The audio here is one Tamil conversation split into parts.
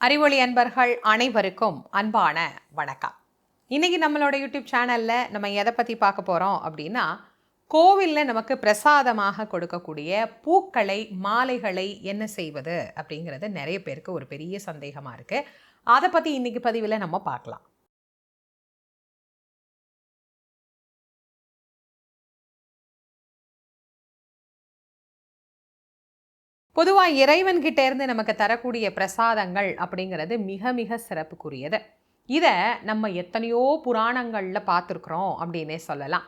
அறிவொளி அன்பர்கள் அனைவருக்கும் அன்பான வணக்கம். இன்னைக்கு நம்மளோட யூடியூப் சேனலில் நம்ம எதை பற்றி பார்க்க போகிறோம் அப்படின்னா கோவிலில் நமக்கு பிரசாதமாக கொடுக்கக்கூடிய பூக்களை மாலைகளை என்ன செய்வது அப்படிங்கிறது நிறைய பேருக்கு ஒரு பெரிய சந்தேகமாக இருக்குது அதை பற்றி இன்னைக்கு பதிவில் நம்ம பார்க்கலாம். பொதுவாக இறைவன்கிட்ட இருந்து நமக்கு தரக்கூடிய பிரசாதங்கள் அப்படிங்கிறது மிக மிக சிறப்புக்குரியது. இதை நம்ம எத்தனையோ புராணங்களில் பார்த்துருக்குறோம் அப்படின்னே சொல்லலாம்.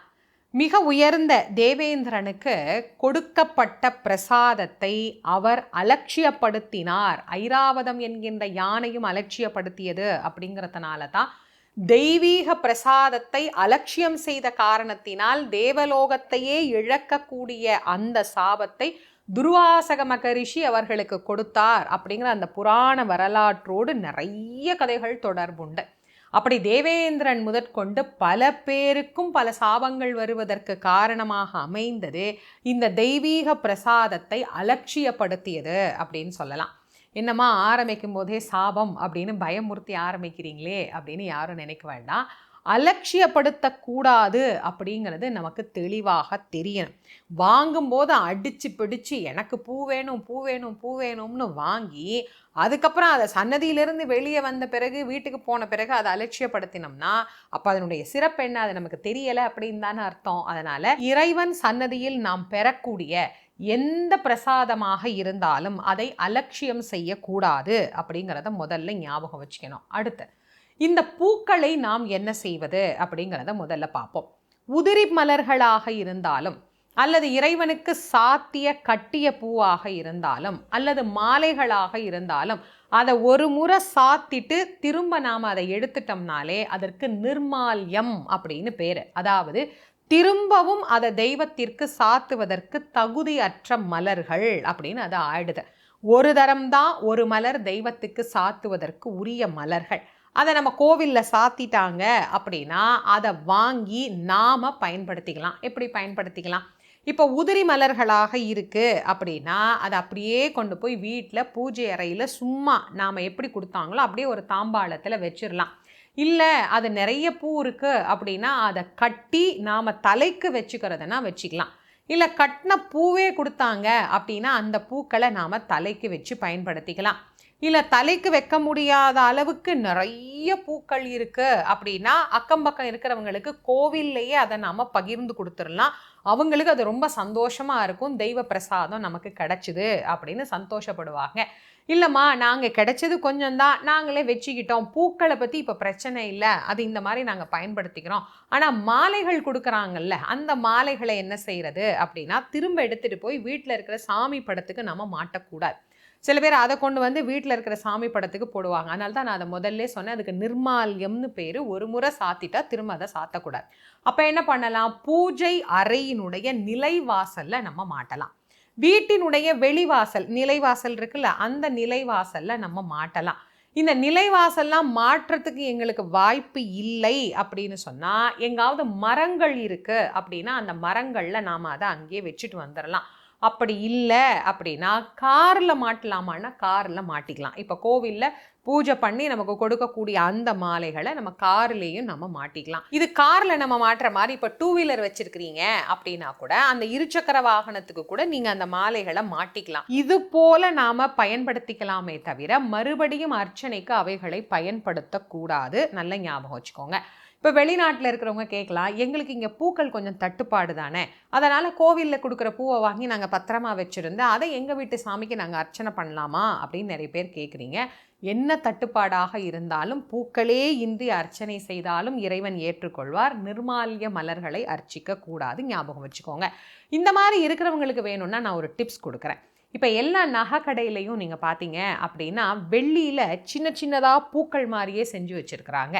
மிக உயர்ந்த தேவேந்திரனுக்கு கொடுக்கப்பட்ட பிரசாதத்தை அவர் அலட்சியப்படுத்தினார். ஐராவதம் என்கின்ற யானையும் அலட்சியப்படுத்தியது அப்படிங்கிறதுனால தான் தெய்வீக பிரசாதத்தை அலட்சியம் செய்த காரணத்தினால் தேவலோகத்தையே இழக்கக்கூடிய அந்த சாபத்தை துர்வாசக மகரிஷி அவர்களுக்கு கொடுத்தார் அப்படிங்கிற அந்த புராண வரலாற்றோடு நிறைய கதைகள் தொடர்புண்டு. அப்படி தேவேந்திரன் முதற்கொண்டு பல பேருக்கும் பல சாபங்கள் வருவதற்கு காரணமாக அமைந்தது இந்த தெய்வீக பிரசாதத்தை அலட்சியப்படுத்தியது அப்படின்னு சொல்லலாம். என்னம்மா ஆரம்பிக்கும் போதே சாபம் அப்படின்னு பயமுறுத்தி ஆரம்பிக்கிறீங்களே அப்படின்னு யாரும் நினைக்க வேண்டாம். அலட்சியப்படுத்தக்கூடாது அப்படிங்கிறது நமக்கு தெளிவாக தெரியணும். வாங்கும்போது அடித்து பிடிச்சு எனக்கு பூ வேணும் பூ வேணும் பூ வேணும்னு வாங்கி அதுக்கப்புறம் அதை சன்னதியிலிருந்து வெளியே வந்த பிறகு வீட்டுக்கு போன பிறகு அதை அலட்சியப்படுத்தினோம்னா அப்போ அதனுடைய சிறப்பு என்ன? அது நமக்கு தெரியலை அப்படின்னு தானே அர்த்தம். அதனால் இறைவன் சன்னதியில் நாம் பெறக்கூடிய எந்த பிரசாதமாக இருந்தாலும் அதை அலட்சியம் செய்யக்கூடாது அப்படிங்கிறத முதல்ல ஞாபகம் வச்சுக்கணும். அடுத்து இந்த பூக்களை நாம் என்ன செய்வது அப்படிங்கிறத முதல்ல பார்ப்போம். உதிரி மலர்களாக இருந்தாலும் அல்லது இறைவனுக்கு சாத்திய கட்டிய பூவாக இருந்தாலும் அல்லது மாலைகளாக இருந்தாலும் அதை ஒரு முறை சாத்திட்டு திரும்ப நாம் அதை எடுத்துட்டோம்னாலே அதற்கு நிர்மால்யம் அப்படின்னு பேர். அதாவது திரும்பவும் அதை தெய்வத்திற்கு சாத்துவதற்கு தகுதியற்ற மலர்கள் அப்படின்னு அது ஆயிடுது. ஒரு தரம்தான் ஒரு மலர் தெய்வத்துக்கு சாத்துவதற்கு உரிய மலர்கள். அதை நம்ம கோவிலில் சாத்திட்டாங்க அப்படின்னா அதை வாங்கி நாம் பயன்படுத்திக்கலாம். எப்படி பயன்படுத்திக்கலாம்? இப்போ உதிரி மலர்களாக இருக்குது அப்படின்னா அதை அப்படியே கொண்டு போய் வீட்டில் பூஜை அறையில் சும்மா நாம் எப்படி கொடுத்தாங்களோ அப்படியே ஒரு தாம்பாளத்தில் வச்சிடலாம் இல்லை அது நிறைய பூ இருக்குது அப்படின்னா அதை கட்டி நாம் தலைக்கு வச்சுக்கிறதுனா வச்சுக்கலாம். இல்லை கட்டின பூவே கொடுத்தாங்க அப்படின்னா அந்த பூக்களை நாம் தலைக்கு வச்சு பயன்படுத்திக்கலாம். இல்லை தலைக்கு வைக்க முடியாத அளவுக்கு நிறைய பூக்கள் இருக்குது அப்படின்னா அக்கம் பக்கம் இருக்கிறவங்களுக்கு கோவில்லையே அதை நாம் பகிர்ந்து கொடுத்துடலாம். அவங்களுக்கு அது ரொம்ப சந்தோஷமாக இருக்கும். தெய்வ பிரசாதம் நமக்கு கிடச்சிது அப்படின்னு சந்தோஷப்படுவாங்க. இல்லைம்மா நாங்கள் கிடைச்சது கொஞ்சம் தான். நாங்களே வச்சுக்கிட்டோம். பூக்களை பற்றி இப்போ பிரச்சனை இல்லை. அது இந்த மாதிரி நாங்கள் பயன்படுத்திக்கிறோம். ஆனால் மாலைகள் கொடுக்குறாங்கல்ல அந்த மாலைகளை என்ன செய்கிறது அப்படின்னா திரும்ப எடுத்துகிட்டு போய் வீட்டில் இருக்கிற சாமி படத்துக்கு நம்ம மாட்டக்கூடாது. சில பேர் அதை கொண்டு வந்து வீட்டில் இருக்கிற சாமி படத்துக்கு போடுவாங்க. அதனால தான் நான் அதை முதல்ல சொன்னேன். அதுக்கு நிர்மால்யம்னு பேர். ஒரு முறை சாத்திட்டா திரும்ப அதை சாத்தக்கூடாது. அப்போ என்ன பண்ணலாம்? பூஜை அறையினுடைய நிலைவாசலில் நம்ம மாட்டலாம். வீட்டினுடைய வெளிவாசல் நிலைவாசல் இருக்குல்ல அந்த நிலைவாசலில் நம்ம மாட்டலாம். இந்த நிலைவாசல்லாம் மாற்றத்துக்கு எங்களுக்கு வாய்ப்பு இல்லை அப்படின்னு சொன்னால் எங்காவது மரங்கள் இருக்குது அப்படின்னா அந்த மரங்களில் நாம் அதை அங்கேயே வச்சுட்டு வந்துடலாம் அப்படி இல்லை அப்படின்னா காரில் மாட்டலாமான்னா காரில் மாட்டிக்கலாம். இப்போ கோவிலில் பூஜை பண்ணி நமக்கு கொடுக்கக்கூடிய அந்த மாலைகளை நம்ம கார்லேயும் நம்ம மாட்டிக்கலாம். இது காரில் நம்ம மாட்டுற மாதிரி இப்போ டூ வீலர் வச்சிருக்கிறீங்க அப்படின்னா கூட அந்த இருசக்கர வாகனத்துக்கு கூட நீங்கள் அந்த மாலைகளை மாட்டிக்கலாம். இது போல நாம் பயன்படுத்திக்கலாமே தவிர மறுபடியும் அர்ச்சனைக்கு அவைகளை பயன்படுத்தக்கூடாது. நல்ல ஞாபகம் வச்சுக்கோங்க. இப்போ வெளிநாட்டில் இருக்கிறவங்க கேட்கலாம் எங்களுக்கு இங்கே பூக்கள் கொஞ்சம் தட்டுப்பாடு தானே? அதனால் கோவிலில் கொடுக்குற பூவை வாங்கி நாங்கள் பத்திரமா வச்சுருந்து அதை எங்கள் வீட்டு சாமிக்கு நாங்கள் அர்ச்சனை பண்ணலாமா? அப்படின்னு நிறைய பேர் கேட்குறீங்க என்ன தட்டுப்பாடாக இருந்தாலும் பூக்களே இன்றி அர்ச்சனை செய்தாலும் இறைவன் ஏற்றுக்கொள்வார். நிர்மால்ய மலர்களை அர்ச்சிக்க கூடாது ஞாபகம் வச்சுக்கோங்க. இந்த மாதிரி இருக்கிறவங்களுக்கு வேணும்னா நான் ஒரு டிப்ஸ் கொடுக்குறேன். இப்போ எல்லா நகை கடையிலையும் நீங்கள் பார்த்தீங்க அப்படின்னா வெள்ளியில் சின்ன சின்னதாக பூக்கள் மாதிரியே செஞ்சு வச்சுருக்குறாங்க.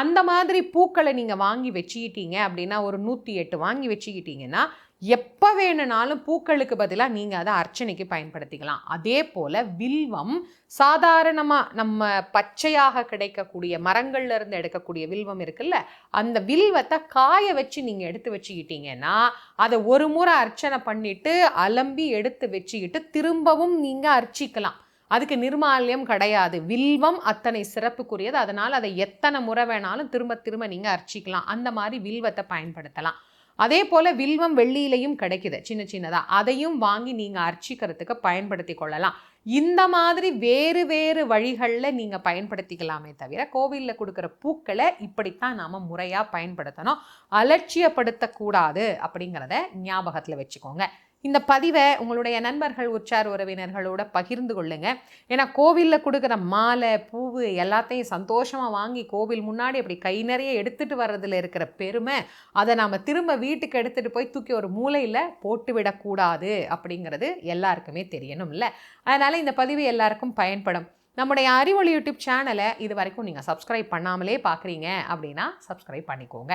அந்த மாதிரி பூக்களை நீங்கள் வாங்கி வச்சுக்கிட்டீங்க அப்படின்னா ஒரு நூற்றி எட்டு வாங்கி வச்சுக்கிட்டீங்கன்னா எப்போ வேணுனாலும் பூக்களுக்கு பதிலாக நீங்கள் அதை அர்ச்சனைக்கு பயன்படுத்திக்கலாம். அதே போல் வில்வம் சாதாரணமாக நம்ம பச்சையாக கிடைக்கக்கூடிய மரங்கள்ல இருந்து எடுக்கக்கூடிய வில்வம் இருக்குல்ல அந்த வில்வத்தை காய வச்சு நீங்கள் எடுத்து வச்சுக்கிட்டீங்கன்னா அதை ஒரு முறை அர்ச்சனை பண்ணிவிட்டு அலம்பி எடுத்து வச்சுக்கிட்டு திரும்பவும் நீங்கள் அர்ச்சிக்கலாம். அதுக்கு நிர்மால்யம் கிடையாது. வில்வம் அத்தனை சிறப்புக்குரியது. அதனால் அதை எத்தனை முறை வேணாலும் திரும்ப திரும்ப நீங்கள் அர்ச்சிக்கலாம். அந்த மாதிரி வில்வத்தை பயன்படுத்தலாம். அதே போல் வில்வம் வெள்ளியிலையும் கிடைக்குது சின்ன சின்னதாக அதையும் வாங்கி நீங்கள் அர்ச்சிக்கிறதுக்கு பயன்படுத்தி கொள்ளலாம். இந்த மாதிரி வேறு வேறு வழிகளில் நீங்கள் பயன்படுத்திக்கலாமே தவிர கோவிலில் கொடுக்குற பூக்களை இப்படித்தான் நாம் முறையாக பயன்படுத்தணும். அலட்சியப்படுத்தக்கூடாது அப்படிங்கிறத ஞாபகத்தில் வச்சுக்கோங்க. இந்த பதிவை உங்களுடைய நண்பர்கள் உற்சார் உறவினர்களோட பகிர்ந்து கொள்ளுங்க. ஏன்னா கோவிலில் கொடுக்குற மாலை பூவு எல்லாத்தையும் சந்தோஷமாக வாங்கி கோவில் முன்னாடி அப்படி கை நிறைய எடுத்துகிட்டு வர்றதுல இருக்கிற பெருமை அதை நாம் திரும்ப வீட்டுக்கு எடுத்துகிட்டு போய் தூக்கி ஒரு மூலையில் போட்டுவிடக்கூடாது அப்படிங்கிறது எல்லாருக்குமே தெரியணும் இல்லை? அதனால் இந்த பதிவு எல்லாருக்கும் பயன்படும். நம்முடைய அறிவொளி யூடியூப் சேனலை இது வரைக்கும் நீங்கள் சப்ஸ்கிரைப் பண்ணாமலே பார்க்குறீங்க அப்படின்னா சப்ஸ்கிரைப் பண்ணிக்கோங்க.